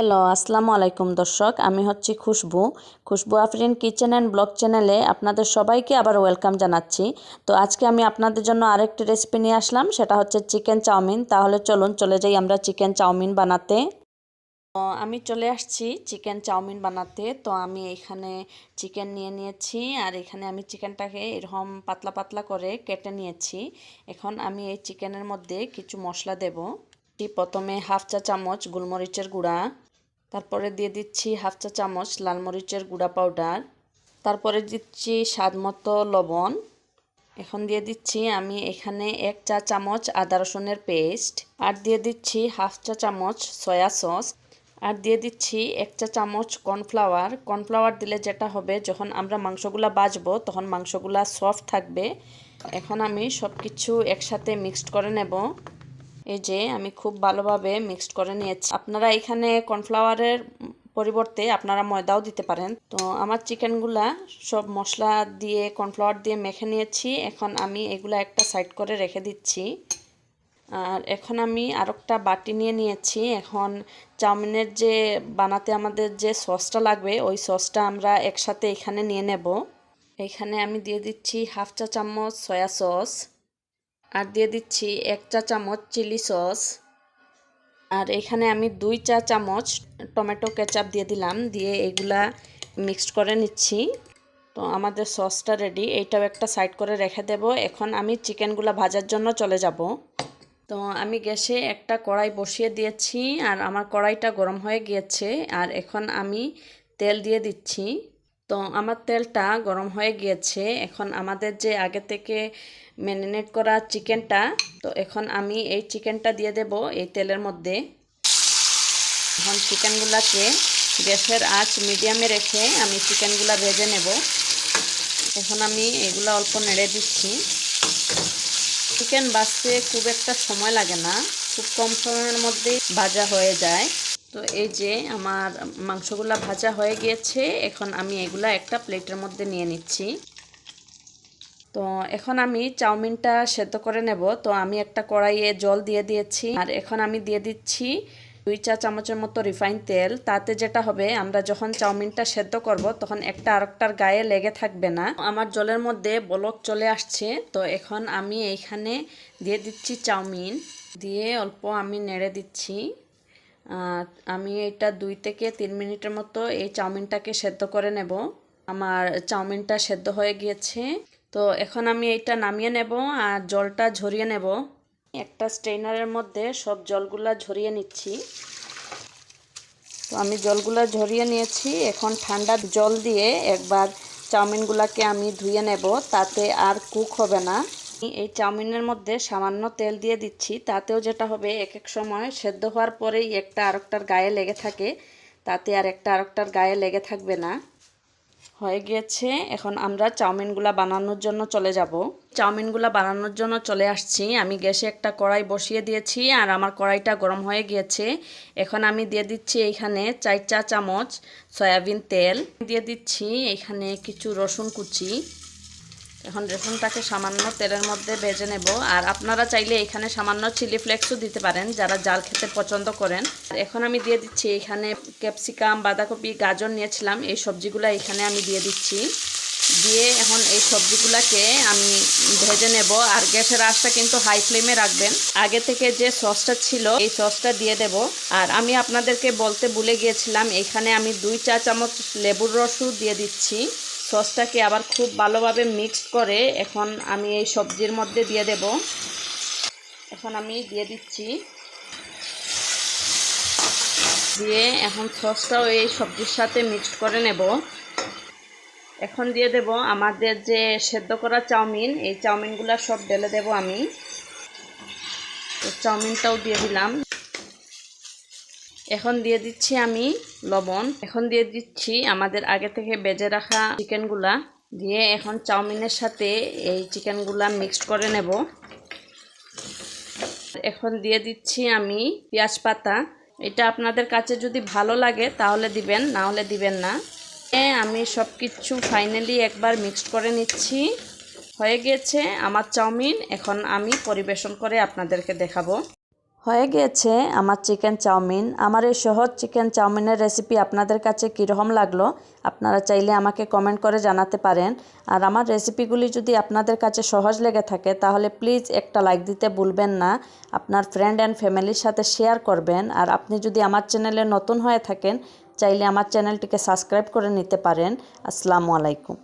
Hello আসসালামু আলাইকুম দর্শক, আমি হচ্ছি Khushbu. Khushbu Afrin kitchen and blog চ্যানেলে আপনাদের সবাইকে আবার ওয়েলকাম জানাচ্ছি। তো আজকে আমি আপনাদের জন্য আরেকটি রেসিপি নিয়ে আসলাম, সেটা হচ্ছে চিকেন চাউমিন। তাহলে চলুন চলে যাই আমরা চিকেন চাউমিন বানাতে। আমি চলে আসছি চিকেন চাউমিন বানাতে। তো আমি এখানে চিকেন নিয়ে নিয়েছি, আর এখানে আমি চিকেনটাকে এরকম পাতলা পাতলা করে কেটে নিয়েছি। এখন আমি এই চিকেনের মধ্যে কিছু মশলা দেব। প্রথমে হাফ চা চামচ গোলমরিচের গুঁড়া। তারপরে দিয়ে দিচ্ছি হাফ চা চামচ লাল মরিচের গুঁড়া পাউডার। তারপরে দিচ্ছি স্বাদ মতো লবণ। এখন দিয়ে দিচ্ছি আমি এখানে এক চা চামচ আদা রসুনের পেস্ট। আর দিয়ে দিচ্ছি হাফ চা চামচ সয়া সস। আর দিয়ে দিচ্ছি এক চা চামচ কর্নফ্লাওয়ার। কর্নফ্লাওয়ার দিলে যেটা হবে, যখন আমরা মাংসগুলা বাজবো, তখন মাংসগুলা সফট থাকবে। এখন আমি সব কিছু একসাথে মিক্সড করে নেব। এই যে আমি খুব ভালোভাবে মিক্সড করে নিয়েছি। আপনারা এখানে কর্নফ্লাওয়ারের পরিবর্তে আপনারা ময়দাও দিতে পারেন। তো আমার চিকেনগুলা সব মশলা দিয়ে কর্নফ্লাওয়ার দিয়ে মেখে নিয়েছি। এখন আমি এগুলা একটা সাইড করে রেখে দিচ্ছি। আর এখন আমি আরেকটা বাটি নিয়ে নিয়েছি। এখন চাউমিনের যে, বানাতে আমাদের যে সসটা লাগবে, ওই সসটা আমরা একসাথে এখানে নিয়ে নেব। এখানে আমি দিয়ে দিচ্ছি হাফ চা চামচ সয়া সস আর দিয়ে দিচ্ছি এক চা চামচ চিলি সস। আর এখানে আমি দুই চা চামচ টমেটো কেচাপ দিয়ে দিলাম, দিয়ে এগুলা মিক্সড করে নিচ্ছি। তো আমাদের সসটা রেডি এইটাও একটা সাইড করে রেখে দেব। এখন আমি চিকেনগুলো ভাজার জন্য চলে যাব। তো আমি গ্যাসে একটা কড়াই বসিয়ে দিয়েছি, আর আমার কড়াইটা গরম হয়ে গিয়েছে। আর এখন আমি তেল দিয়ে দিচ্ছি। তো আমার তেলটা গরম হয়ে গিয়েছে। এখন আমাদের যে আগে থেকে ম্যারিনেট করা চিকেনটা, তো এখন আমি এই চিকেনটা দিয়ে দেব এই তেলের মধ্যে। এখন চিকেনগুলাকে গ্যাসের আঁচ মিডিয়ামে রেখে আমি চিকেনগুলো ভেজে নেব। এখন আমি এগুলো অল্প নেড়ে দিচ্ছি। চিকেন বাঁচতে খুব একটা সময় লাগে না, খুব কম সময়ের মধ্যেই ভাজা হয়ে যায়। তো এই যে আমার মাংসগুলা ভাজা হয়ে গিয়েছে, এখন আমি এগুলা একটা প্লেটের মধ্যে নিয়ে নিচ্ছি। তো এখন আমি চাউমিনটা সেদ্ধ করে নেব। তো আমি একটা কড়াইয়ে জল দিয়ে দিয়েছি, আর এখন আমি দিয়ে দিচ্ছি দুই চা চামচের মতো রিফাইন তেল। তাতে যেটা হবে, আমরা যখন চাউমিনটা সেদ্ধ করব, তখন একটা আরেকটার গায়ে লেগে থাকবে না। আমার জলের মধ্যে বলক চলে আসছে। তো এখন আমি এইখানে দিয়ে দিচ্ছি চাউমিন। দিয়ে অল্প আমি নেড়ে দিচ্ছি। আমি এটা দুই থেকে তিন মিনিটের মতো এই চাউমিনটাকে সেদ্ধ করে নেব। আমার চাউমিনটা সেদ্ধ হয়ে গিয়েছে। তো এখন আমি এইটা নামিয়ে নেব আর জলটা ঝরিয়ে নেব। একটা স্ট্রেনারের মধ্যে সব জলগুলা ঝরিয়ে নিচ্ছি। তো আমি জলগুলা ঝরিয়ে নিয়েছি। এখন ঠান্ডা জল দিয়ে একবার চাউমিনগুলাকে আমি ধুয়ে নেব। তাতে আর কুক হবে না। এই চাউমিনের মধ্যে সামান্য তেল দিয়ে দিচ্ছি, তাতেও যেটা হবে এক এক সময় সেদ্ধ হওয়ার পরেই একটা আরেকটার গায়ে লেগে থাকে, তাতে আর একটা আরেকটার গায়ে লেগে থাকবে না। হয়ে গিয়েছে, এখন আমরা চাউমিনগুলা বানানোর জন্য চলে যাব। চাউমিনগুলা বানানোর জন্য চলে আসছি, আমি গ্যাসে একটা কড়াই বসিয়ে দিয়েছি আর আমার কড়াইটা গরম হয়ে গিয়েছে। এখন আমি দিয়ে দিচ্ছি এইখানে চার চা চামচ সয়াবিন তেল, দিয়ে দিচ্ছি এখানে কিছু রসুন কুচি। এখন রসুনটাকে সামান্য তেলের মধ্যে ভেজে নেব। আর আপনারা চাইলে এখানে সামান্য চিলি ফ্লেক্সও দিতে পারেন, যারা জাল খেতে পছন্দ করেন। এখন আমি দিয়ে দিচ্ছি এখানে ক্যাপসিকাম, বাঁধাকপি, গাজর নিয়েছিলাম। এই সবজিগুলো এখানে আমি দিয়ে দিচ্ছি। দিয়ে এখন এই সবজিগুলোকে আমি ভেজে নেব। আর গ্যাসের আঁচটা কিন্তু হাই ফ্লেমে রাখবেন। আগে থেকে যে সসটা ছিল, এই সসটা দিয়ে দেব। আর আমি আপনাদেরকে বলতে ভুলে গিয়েছিলাম, এখানে আমি দুই চা চামচ লেবুর রসও দিয়ে দিচ্ছি। সসটাকে আবার খুব ভালোভাবে মিক্স করে এখন আমি এই সবজির মধ্যে দিয়ে দেব। এখন আমি দিয়ে দিচ্ছি। দিয়ে এখন সসটাও এই সবজির সাথে মিক্সড করে নেব। এখন দিয়ে দেব আমাদের যে সেদ্ধ করা চাউমিন, এই চাউমিনগুলো সব ঢেলে দেব আমি। চাউমিনটাও দিয়ে দিলাম। এখন দিয়ে দিচ্ছি আমি লবণ। এখন দিয়ে দিচ্ছি আমাদের আগে থেকে বেজে রাখা চিকেনগুলা। দিয়ে এখন চাউমিনের সাথে এই চিকেনগুলা মিক্সড করে নেব। এখন দিয়ে দিচ্ছি আমি পেঁয়াজ পাতা। এটা আপনাদের কাছে যদি ভালো লাগে তাহলে দিবেন, না হলে দিবেন না। আমি সব কিছু ফাইনালি একবার মিক্সড করে নিচ্ছি। হয়ে গেছে আমার চাউমিন। এখন আমি পরিবেশন করে আপনাদেরকে দেখাবো। হয়ে গিয়েছে আমার চিকেন চাউমিন। আমার এই সহজ চিকেন চাউমিনের রেসিপি আপনাদের কাছে কীরকম লাগল, আপনারা চাইলে আমাকে কমেন্ট করে জানাতে পারেন। আর আমার রেসিপিগুলি যদি আপনাদের কাছে সহজ লেগে থাকে, তাহলে প্লিজ একটা লাইক দিতে ভুলবেন না। আপনার ফ্রেন্ড অ্যান্ড ফ্যামিলির সাথে শেয়ার করবেন। আর আপনি যদি আমার চ্যানেলে নতুন হয়ে থাকেন, চাইলে আমার চ্যানেলটিকে সাবস্ক্রাইব করে নিতে পারেন। আসসালামু আলাইকুম।